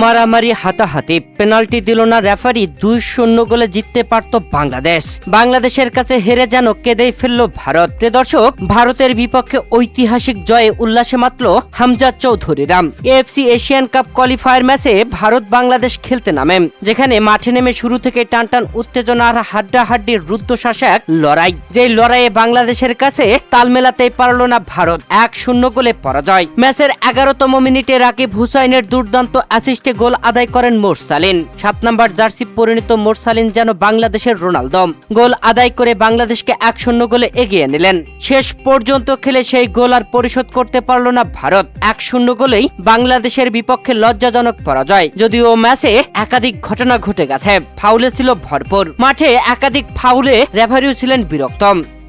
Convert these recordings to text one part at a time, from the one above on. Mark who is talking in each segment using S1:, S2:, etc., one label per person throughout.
S1: মারামারি হাতাহাতি, পেনাল্টি দিল না রেফারি, দুই শূন্য গোলে জিততে পারত বাংলাদেশ। বাংলাদেশের কাছে হেরে যেন কেঁদেই ফেলল ভারত। প্রিয় দর্শক, ভারতের বিপক্ষে ঐতিহাসিক জয়ে উল্লাসে মাতল হামজা চৌধুরীরাম এএফসি এশিয়ান কাপ কোয়ালিফায়ার ম্যাচে ভারত বাংলাদেশ খেলতে নামে, যেখানে মাঠে নেমে শুরু থেকে টান টানটান উত্তেজনার হাড্ডাহাড্ডির রুদ্ধশ্বাস এক লড়াই। যে লড়াইয়ে বাংলাদেশের কাছে তাল মেলাতেই পারল না ভারত, এক শূন্য গোলে পরাজয়। ম্যাচের এগারোতম মিনিটে রাকিব হুসাইনের দুর্দান্ত অ্যাসিস্টে গোল আদায় করেন মোরসালিন। সাত নম্বর জার্সি পরিণত মোরসালিন যেন বাংলাদেশের রোনালদো গোল আদায় করে বাংলাদেশকে এক শূন্য গোলে এগিয়ে নিলেন। শেষ পর্যন্ত খেলে সেই গোল আর পরিশোধ করতে পারল না ভারত। এক শূন্য গোলেই বাংলাদেশের বিপক্ষে লজ্জাজনক পরাজয়। যদিও ম্যাচে একাধিক ঘটনা ঘটে গেছে। ফাউলে ছিল ভরপুর। মাঠে একাধিক ফাউলে রেফারিও ছিলেন বিরক্ত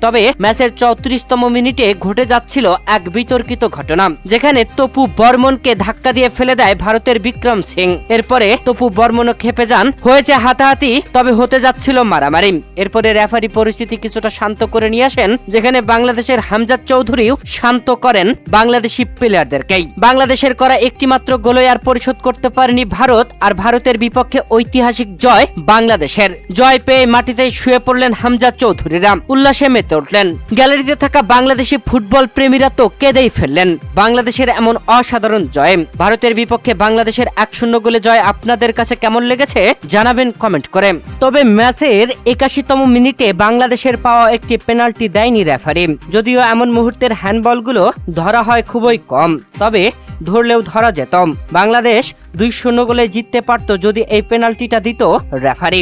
S1: তবে ম্যাচের চৌত্রিশতম মিনিটে ঘটে যাচ্ছিল এক বিতর্কিত ঘটনা, যেখানে তপু বর্মনকে ধাক্কা দিয়ে ফেলে দেয় ভারতের বিক্রম সিং। এরপরে তপু বর্মনও খেপে যান, হয়েছে হাতাহাতি, তবে হতে যাচ্ছিল মারামারি। এরপরে রেফারি পরিস্থিতি কিছুটা শান্ত করে নিয়ে আসেন, যেখানে বাংলাদেশের হামজাদ চৌধুরীও শান্ত করেন বাংলাদেশি প্লেয়ারদেরকেই। বাংলাদেশের করা একটি মাত্র গোলই আর পরিশোধ করতে পারেনি ভারত, আর ভারতের বিপক্ষে ঐতিহাসিক জয় বাংলাদেশের। জয় পেয়ে মাটিতে শুয়ে পড়লেন হামজাদ চৌধুরীরা। উল্লাসে মেতে উঠলেন। গ্যালারিতে থাকা বাংলাদেশি ফুটবল প্রেমীরা তো কেঁদেই ফেললেন। বাংলাদেশের এমন অসাধারণ জয়। ভারতের বিপক্ষে বাংলাদেশের এক শূন্য গোলে জয় আপনাদের কাছে কেমন লেগেছে? জানাবেন কমেন্ট করে। তবে ম্যাচের একাশিতম মিনিটে বাংলাদেশের পাওয়া একটি পেনাল্টি দেয়নি রেফারি। যদিও এমন মুহূর্তের হ্যান্ডবলগুলো ধরা হয় খুবই কম, তবে ধরলেও ধরা যেত। বাংলাদেশ দুই শূন্য গোলে জিততে পারত যদি এই পেনাল্টিটা দিত রেফারি।